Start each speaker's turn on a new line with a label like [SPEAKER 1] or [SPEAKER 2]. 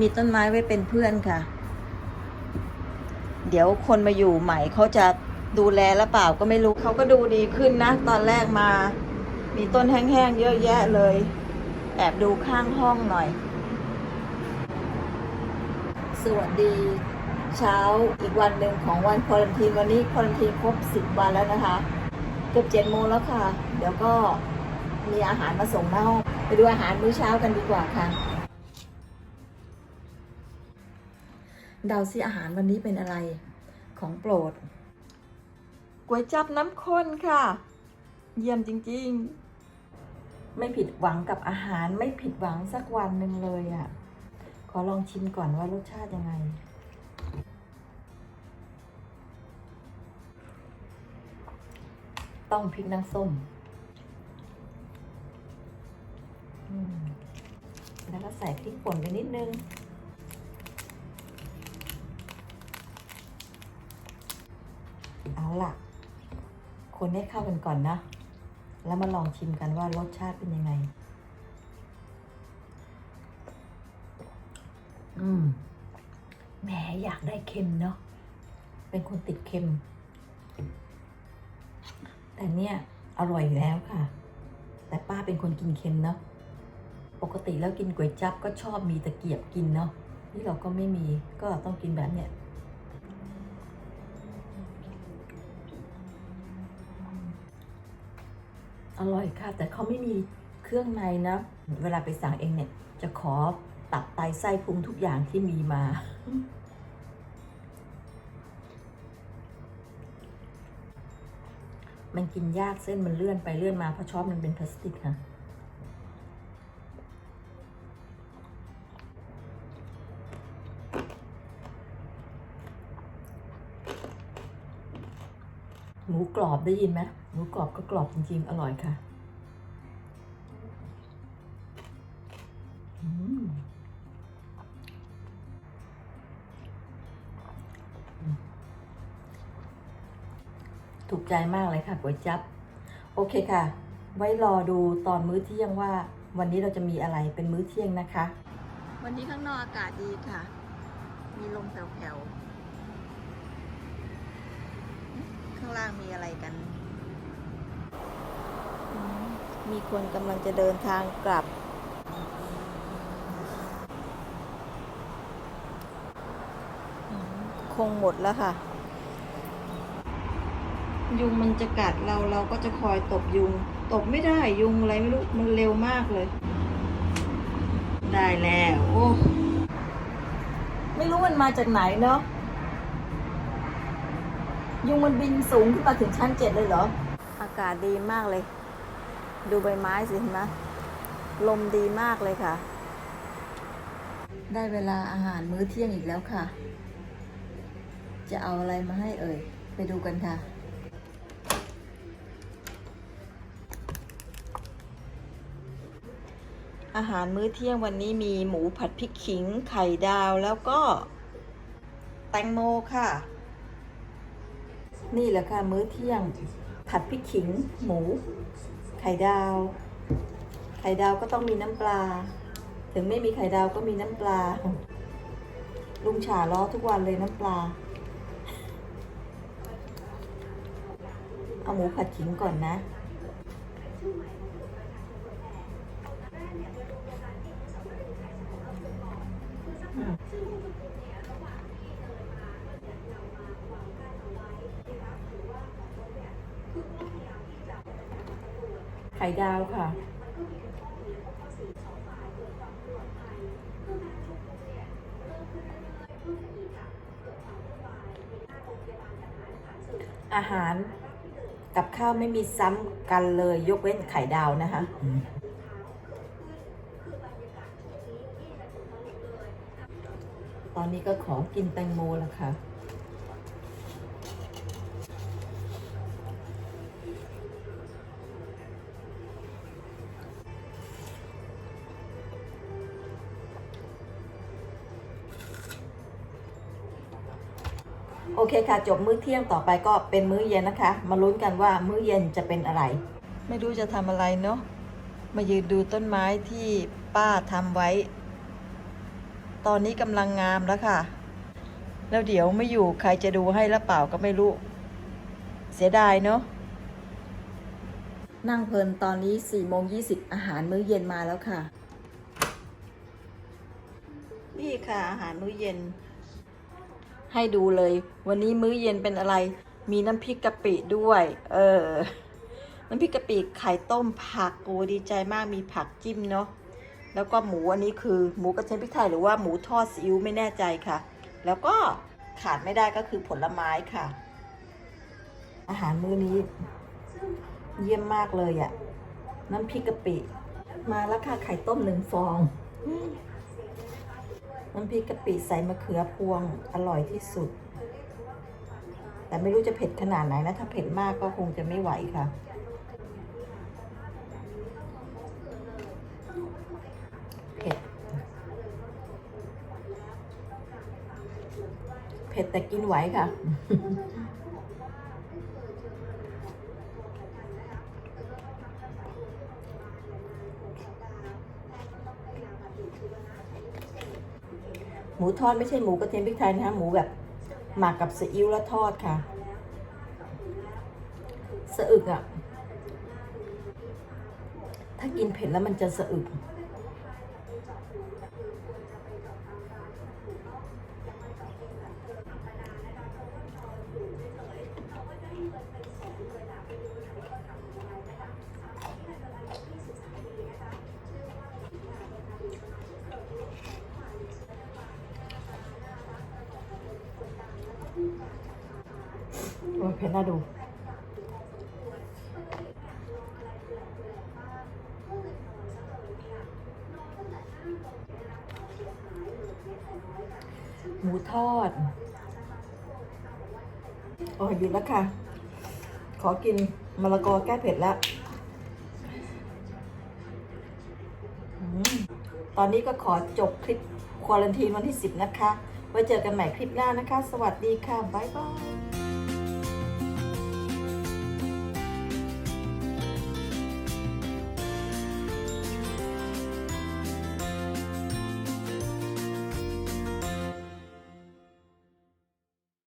[SPEAKER 1] มีต้นไม้ไว้เป็นเพื่อนค่ะ เดี๋ยวคนมาอยู่ใหม่เขาจะดูแลหรือเปล่าก็ไม่รู้เขาก็ดูดีขึ้นนะ ตอนแรกมา มีต้นแห้งๆเยอะแยะเลย แอบดูข้างห้องหน่อย สวัสดีเช้าอีกวันหนึ่งของวันควอลันทีนวันนี้ควอลันทีนครบสิบวันแล้วนะคะ เกือบเจ็ดโมงแล้วค่ะ เดี๋ยวก็มีอาหารมาส่งหน้าห้องไปดูอาหารมื้อเช้ากันดีกว่าค่ะ เดาซิอาหารวันนี้เป็นอะไรของโปรดก๋วยจับน้ำข้นค่ะ เยี่ยมจริงๆ ไม่ผิดหวังกับอาหารไม่ผิดหวังสักวันหนึ่งเลยอะ่ะ ขอลองชิมก่อนว่ารสชาติยังไง ต้องพริกน้ำส้มอืมแล้วก็ใส่พริกป่นไปนิดนึง เอาล่ะ คนให้เข้ากันก่อนนะ แล้วมาลองชิมกันว่ารสชาติเป็นยังไง อืมแหมอยากได้เค็มเนาะ เป็นคนติดเค็ม แต่เนี่ย อร่อยอยู่แล้วค่ะ แต่ป้าเป็นคนกินเค็มเนาะ ปกติแล้วกินก๋วยจั๊บก็ชอบมีตะเกียบกินเนาะ นี่เราก็ไม่มี ก็ต้องกินแบบเนี้ย อร่อยค่ะ แต่เขาไม่มีเครื่องในนะ เวลาไปสั่งเองเนี่ย จะขอตับไตไส้พุงทุกอย่างที่มีมา มันกินยากเส้นมันเลื่อนไปเลื่อนมาเพราะช้อนมันเป็นพลาสติกค่ะ หมูกรอบได้ยินไหมหมูกรอบก็กรอบจริงๆ อร่อยค่ะถูกใจมากเลยค่ะก๋วยจับ โอเคค่ะ ไว้รอดูตอนมื้อเที่ยงว่า วันนี้เราจะมีอะไรเป็นมื้อเที่ยงนะคะ วันนี้ข้างนอกอากาศดีค่ะ มีลมแผ่วๆางล่างมีอะไรกัน มีคนกำลังจะเดินทางกลับ คงหมดแล้วค่ะ ยุงมันจะกัดเราเราก็จะคอยตบยุง ตบไม่ได้ยุงอะไรไม่รู้ มันเร็วมากเลย ได้แล้ว โอ้ ไม่รู้มันมาจากไหนเนาะ ยุงมันบินสูงขึ้นมาถึงชั้นเจ็ดเลยเหรอ อากาศดีมากเลย ดูใบไม้สิเห็นไหมลมดีมากเลยค่ะ ได้เวลาอาหารมื้อเที่ยงอีกแล้วค่ะ จะเอาอะไรมาให้เอ่ย ไปดูกันค่ะ อาหารมื้อเที่ยงวันนี้มีหมูผัดพริกขิง ไข่ดาวแล้วก็ แตงโมค่ะ นี่แหละค่ะมื้อเที่ยง ผัดพริกขิง หมู ไข่ดาว ไข่ดาวก็ต้องมีน้ำปลา ถึงไม่มีไข่ดาวก็มีน้ำปลา ลุงฉาล้อทุกวันเลยน้ำปลา เอาหมูผัดขิงก่อนนะ ไข่ดาวค่ะ อาหารกับข้าวไม่มีซ้ำกันเลยยกเว้นไข่ดาวนะคะตอนนี้ก็ขอกินแตงโมแล้วค่ะ โอเคค่ะ จบมื้อเที่ยงต่อไปก็เป็นมื้อเย็นนะคะ มาลุ้นกันว่ามื้อเย็นจะเป็นอะไร ไม่รู้จะทำอะไรเนาะมายืนดูต้นไม้ที่ป้าทำไว้ตตอนนี้กำลังงามแล้วค่ะ แล้วเดี๋ยวไม่อยู่ใครจะดูให้หรือเปล่าก็ไม่รู้ เสียดายเนาะนั่งเพลินตอนนี้4ี่โมงยีอาหารมื้อเย็นมาแล้วค่ะ นี่ค่ะอาหารมื้อเย็น ให้ดูเลย วันนี้มื้อเย็นเป็นอะไร มีน้ำพริกกะปิด้วย เออ น้ำพริกกะปิไข่ต้มผักโอ้ดีใจมากมีผักจิ้มเนาะ แล้วก็หมูอันนี้คือหมูกระเทียมพริกไทยหรือว่าหมูทอดซีอิ๊วไม่แน่ใจค่ะ แล้วก็ขาดไม่ได้ก็คือผลไม้ค่ะ อาหารมื้อนี้ เยี่ยมมากเลยอะ่ะ น้ำพริกกะปิ มาแล้วค่ะไข่ต้มหนึ่งฟอง น้ำพริกกะปิใส่มะเขือพวงอร่อยที่สุด แต่ไม่รู้จะเผ็ดขนาดไหนนะ ถ้าเผ็ดมากก็คงจะไม่ไหวค่ะ เผ็ด เผ็ดแต่กินไหวค่ะ หมูทอดไม่ใช่หมูกระเทียมพริกไทยนะคะหมูแบบหมักกับซีอิ๊วแล้วทอดค่ะสะอึกอะ่ะ ถ้ากินเผ็ดแล้วมันจะสะอึก เผ็ดน่าดู หมูทอด โอ้ยหยุดแล้วค่ะ ขอกินมะละกอแก้เผ็ดแล้วอตอนนี้ก็ขอจบคลิปควอลันทีนวันที่ 10 นะคะ ไว้เจอกันใหม่คลิปหน้านะคะ สวัสดีค่ะ บ๊ายบาย